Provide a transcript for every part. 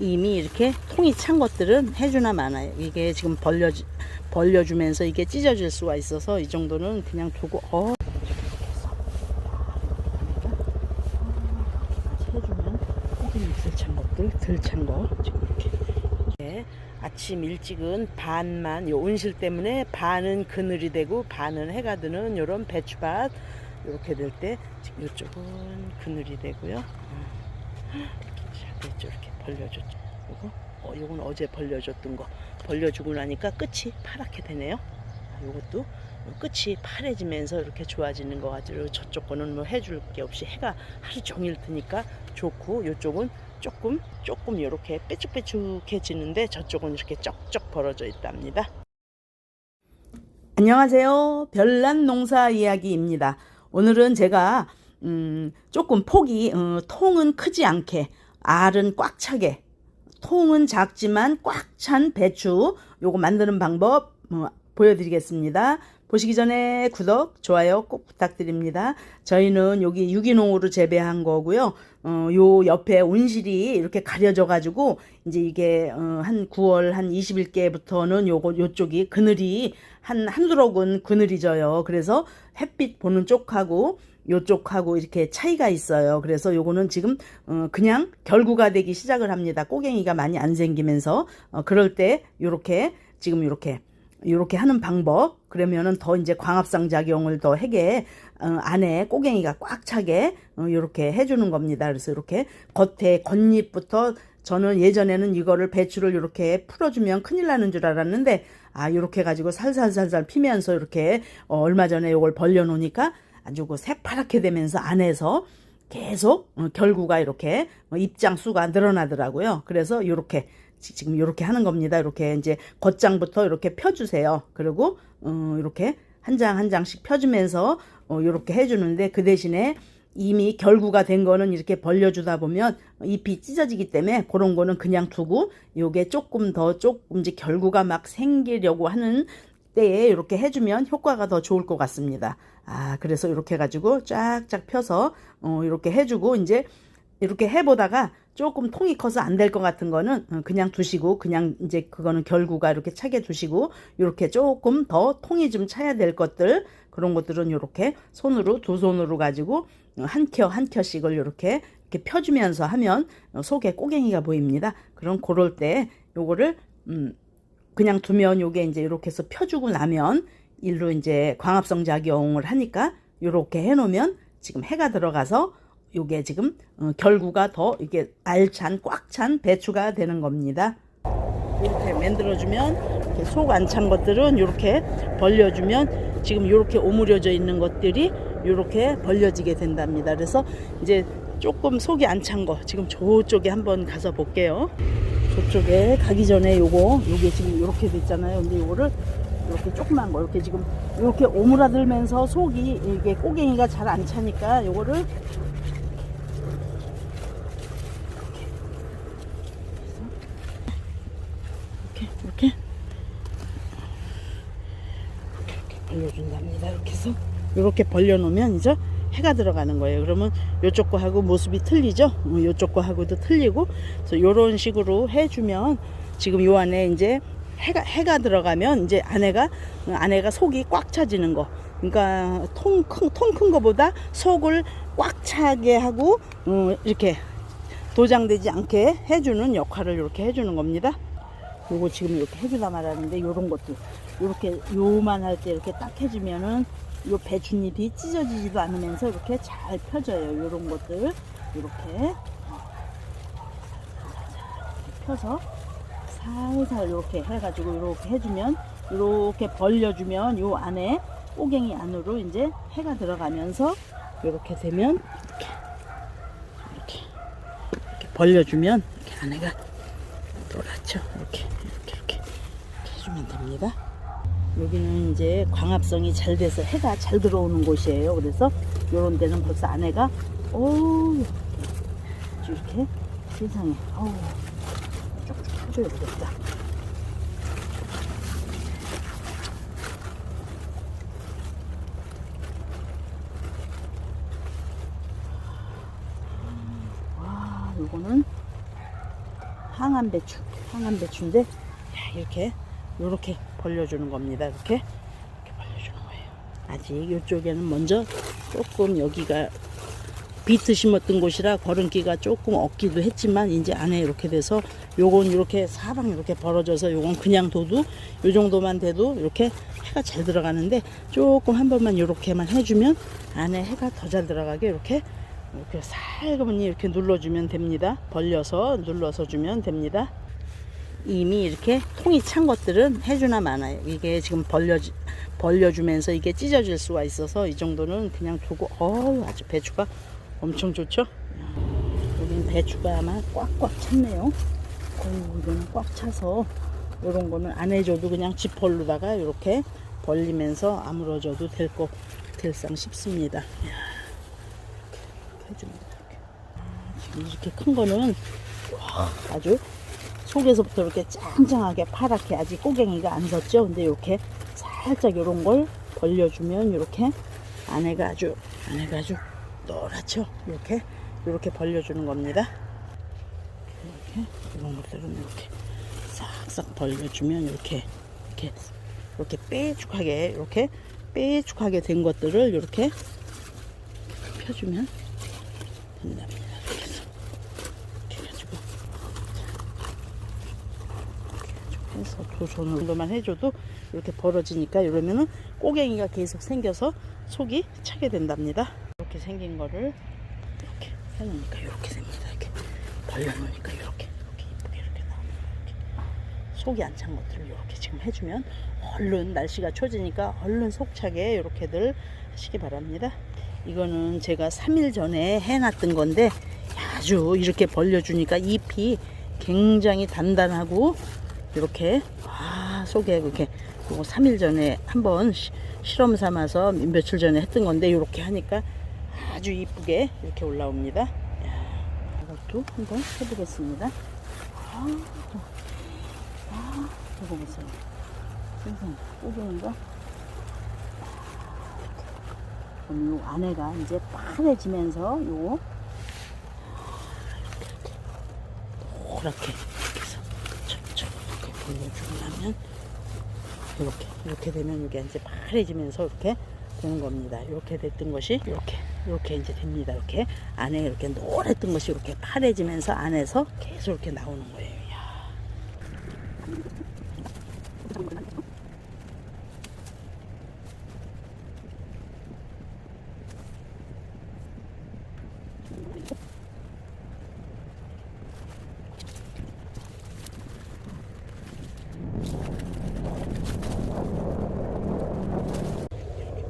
이미 이렇게 통이 찬 것들은 해주나 마나요. 이게 지금 벌려 벌려주면서 이게 찢어질 수가 있어서 이 정도는 그냥 두고 어. 해주면 조금 덜찬 것들 덜찬거 지금 이렇게 네, 아침 일찍은 반만 요 온실 때문에 반은 그늘이 되고 반은 해가 드는 요런 배추밭 이렇게 될 때 지금 이쪽은 그늘이 되고요. 음. 자, 됐죠 이렇게 벌려줬죠. 요거 어, 요건 어제 벌려줬던 거 벌려주고 나니까 끝이 파랗게 되네요. 아, 요것도 끝이 파래지면서 이렇게 좋아지는 것 같아요. 저쪽 거는 뭐 해줄 게 없이 해가 하루 종일 트니까 좋고 요쪽은 조금 조금 이렇게 빼쭉빼쭉해지는데 저쪽은 이렇게 쩍쩍 벌어져 있답니다. 안녕하세요. 별난 농사 이야기입니다. 오늘은 제가 음, 조금 폭이 어, 통은 크지 않게 알은 꽉 차게 통은 작지만 꽉 찬 배추 요거 만드는 방법 어, 보여드리겠습니다. 보시기 전에 구독, 좋아요 꼭 부탁드립니다. 저희는 여기 유기농으로 재배한 거고요. 어, 요 옆에 온실이 이렇게 가려져 가지고 이제 이게 어, 한 9월 한 20일께부터는 요거 요쪽이 그늘이 한 한두럭은 그늘이 져요. 그래서 햇빛 보는 쪽하고 요쪽하고 이렇게 차이가 있어요. 그래서 요거는 지금 어 그냥 결구가 되기 시작을 합니다. 꼬갱이가 많이 안 생기면서 어 그럴 때 요렇게 지금 요렇게 요렇게 하는 방법 그러면은 더 이제 광합성 작용을 더 하게 어 안에 꼬갱이가 꽉 차게 어 요렇게 해주는 겁니다. 그래서 이렇게 겉에 겉잎부터 저는 예전에는 이거를 배추를 이렇게 풀어주면 큰일 나는 줄 알았는데 아 요렇게 가지고 살살살살 피면서 이렇게 어 얼마 전에 요걸 벌려 놓으니까 아주 그 새파랗게 되면서 안에서 계속 어, 결구가 이렇게 어, 입장 수가 늘어나더라고요. 그래서 이렇게 지금 이렇게 하는 겁니다. 이렇게 이제 겉장부터 이렇게 펴주세요. 그리고 어, 이렇게 한장한 장씩 펴주면서 어, 이렇게 해주는데 그 대신에 이미 결구가 된 거는 이렇게 벌려주다 보면 잎이 찢어지기 때문에 그런 거는 그냥 두고 요게 조금 더 조금 이제 결구가 막 생기려고 하는 때에 이렇게 해주면 효과가 더 좋을 것 같습니다. 아, 그래서 이렇게 해가지고 쫙쫙 펴서, 어, 이렇게 해주고, 이제 이렇게 해보다가 조금 통이 커서 안 될 것 같은 거는 어, 그냥 두시고, 그냥 이제 그거는 결구가 이렇게 차게 두시고, 이렇게 조금 더 통이 좀 차야 될 것들, 그런 것들은 이렇게 손으로, 두 손으로 가지고, 어, 한 켜, 한 켜씩을 이렇게, 이렇게 펴주면서 하면 어, 속에 꼬갱이가 보입니다. 그럼 그럴 때 요거를, 음, 그냥 두면 요게 이제 이렇게 해서 펴주고 나면 일로 이제 광합성 작용을 하니까 요렇게 해 놓으면 지금 해가 들어가서 요게 지금 어, 결구가 더 이게 알찬 꽉 찬 배추가 되는 겁니다. 이렇게 만들어 주면 속안 찬 것들은 이렇게 벌려 주면 지금 이렇게 오므려져 있는 것들이 이렇게 벌려지게 된답니다. 그래서 이제 조금 속이 안 찬 거 지금 저쪽에 한번 가서 볼게요. 저쪽에 가기 전에 요거 요게 지금 이렇게 됐잖아요. 근데 요거를 이렇게 조그만 거 이렇게 지금 이렇게 오므라들면서 속이 이게 꼬갱이가 잘 안 차니까 요거를 이렇게 이렇게 이렇게 이렇게 벌려준답니다. 이렇게 해서 이렇게 벌려놓으면 이제 해가 들어가는 거예요. 그러면 요쪽 거하고 모습이 틀리죠? 어, 요쪽 거하고도 틀리고 그래서 요런 식으로 해주면 지금 요 안에 이제 해가 해가 들어가면 이제 안에가 안에가 속이 꽉 차지는 거. 그러니까 통 큰 통 큰 거보다 속을 꽉 차게 하고 어, 이렇게 도장되지 않게 해주는 역할을 이렇게 해주는 겁니다. 요거 지금 이렇게 해주다 말하는데 요런 것도 이렇게 요만 할 때 이렇게 딱 해주면은 요 배춧잎이 찢어지지도 않으면서 이렇게 잘 펴져요. 요런 것들 이렇게 펴서 살살 이렇게 해가지고 이렇게 해주면 이렇게 벌려주면 요 안에 꼬갱이 안으로 이제 해가 들어가면서 이렇게 되면 이렇게 이렇게 이렇게 벌려주면 이렇게 안에가 노랗죠. 이렇게 이렇게 이렇게, 이렇게 해주면 됩니다. 여기는 이제 광합성이 잘 돼서 해가 잘 들어오는 곳이에요. 그래서 요런 데는 벌써 안에가 오 이렇게 세상에 어우 쭉쭉 펴줘야 되겠다. 와, 요거는 항암 배추, 항암 배추인데 야, 이렇게 이렇게 벌려주는 겁니다. 이렇게 이렇게 벌려주는 거예요. 아직 이쪽에는 먼저 조금 여기가 비트 심었던 곳이라 걸음기가 조금 없기도 했지만 이제 안에 이렇게 돼서 요건 이렇게 사방 이렇게 벌어져서 요건 그냥 둬도 요 정도만 돼도 이렇게 해가 잘 들어가는데 조금 한 번만 이렇게만 해주면 안에 해가 더 잘 들어가게 이렇게 이렇게 살그머니 이렇게 눌러주면 됩니다. 벌려서 눌러서 주면 됩니다. 이미 이렇게 통이 찬 것들은 해주나 많아요. 이게 지금 벌려 벌려주면서 이게 찢어질 수가 있어서 이 정도는 그냥 두고 어우 아주 배추가 엄청 좋죠. 여기는 배추가 아마 꽉꽉 찼네요. 어우 이거는 꽉 차서 이런 거는 안 해줘도 그냥 지퍼로다가 이렇게 벌리면서 아물어줘도 될거 될상 싶습니다. 이야, 이렇게 해줍니다. 이렇게. 아, 이렇게 큰 거는 와, 아주 속에서부터 이렇게 짱짱하게 파랗게 아직 꼬갱이가 안 섰죠. 근데 이렇게 살짝 이런 걸 벌려주면 이렇게 안에가 아주 안에가 아주 노랗죠. 이렇게 이렇게 벌려주는 겁니다. 이렇게 이런 것들은 이렇게 싹싹 벌려주면 이렇게 이렇게 이렇게 빼죽하게 이렇게 빼죽하게 된 것들을 이렇게 펴주면 된답니다. 이렇게 해서 이렇게 해가지고 해서 두 손으로만 해줘도 이렇게 벌어지니까 이러면은 꼬갱이가 계속 생겨서 속이 차게 된답니다. 이렇게 생긴 거를 이렇게 해놓으니까 이렇게 됩니다. 이렇게 벌려놓으니까 이렇게 이렇게 이쁘게 이렇게 나옵니다. 속이 안 찬 것들을 이렇게 지금 해주면 얼른 날씨가 추워지니까 얼른 속차게 이렇게들 하시기 바랍니다. 이거는 제가 3일 전에 해놨던 건데 아주 이렇게 벌려주니까 잎이 굉장히 단단하고 이렇게 아 속에 그렇게 요거 3일 전에 한번 시- 실험 삼아서 며칠 전에 했던 건데 이렇게 하니까 아주 이쁘게 이렇게 올라옵니다. 야, 이것도 한번 해보겠습니다. 아, 아 이거 보세요. 세상 꼬부인가? 그럼 요 안에가 이제 파래지면서 요 이렇게 척척 나면 이렇게 이렇게 되면 이게 이제 파래지면서 이렇게 되는 겁니다. 이렇게 됐던 것이 이렇게 이렇게 이제 됩니다. 이렇게 안에 이렇게 노랬던 것이 이렇게 파래지면서 안에서 계속 이렇게 나오는 거예요. 야.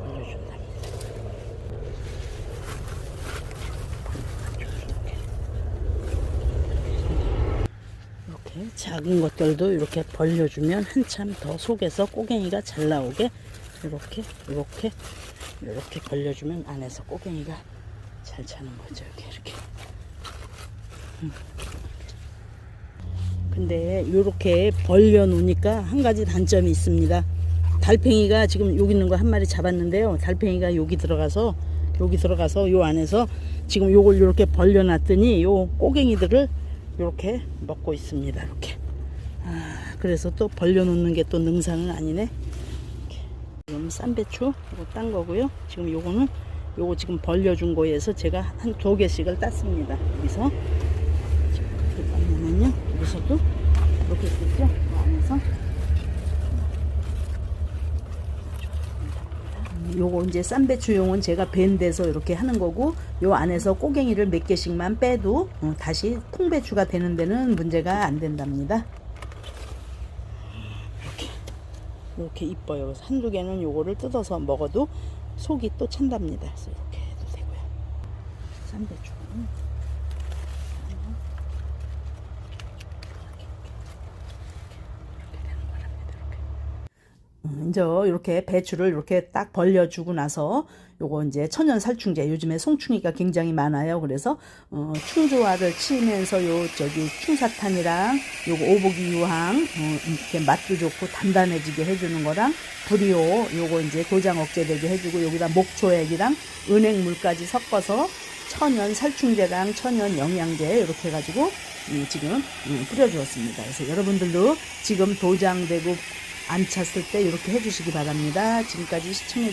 올려준답니다. 이렇게 작은 것들도 이렇게 벌려주면 한참 더 속에서 꼬갱이가 잘 나오게 이렇게 이렇게 이렇게 벌려주면 안에서 꼬갱이가 잘 차는 거죠. 이렇게 이렇게. 음. 근데 이렇게 벌려 놓으니까 한 가지 단점이 있습니다. 달팽이가 지금 여기 있는 거 한 마리 잡았는데요. 달팽이가 여기 들어가서 여기 들어가서 요 안에서 지금 요걸 이렇게 벌려 놨더니 요 꼬갱이들을 이렇게 먹고 있습니다. 이렇게. 아, 그래서 또 벌려 놓는 게 또 능사는 아니네. 이건 쌈배추 이거 딴 거고요. 지금 요거는 요거 지금 벌려준 거에서 제가 한 두 개씩을 땄습니다. 여기서 이렇게 따면은요. 여기서도 이렇게. 요 안에서 요거 이제 쌈배추용은 제가 밴 데서 이렇게 하는 거고 요 안에서 꼬갱이를 몇 개씩만 빼도 어, 다시 통배추가 되는 데는 문제가 안 된답니다. 이렇게 이렇게 이뻐요. 한두 개는 요거를 뜯어서 먹어도 속이 또 찬답니다. 그래서 이렇게 해도 되고요. 쌈배추. 음, 이제 이렇게 배추를 이렇게 딱 벌려주고 나서 요거 이제 천연 살충제 요즘에 송충이가 굉장히 많아요. 그래서 어, 충조화를 치면서 요 저기 충사탄이랑 요거 오복이 유황 어, 이렇게 맛도 좋고 단단해지게 해주는 거랑 브리오 요거 이제 도장 억제되게 해주고 여기다 목초액이랑 은행물까지 섞어서 천연 살충제랑 천연 영양제 이렇게 해가지고 음, 지금 음, 뿌려주었습니다. 그래서 여러분들도 지금 도장되고 안 찼을 때 이렇게 해주시기 바랍니다. 지금까지 시청해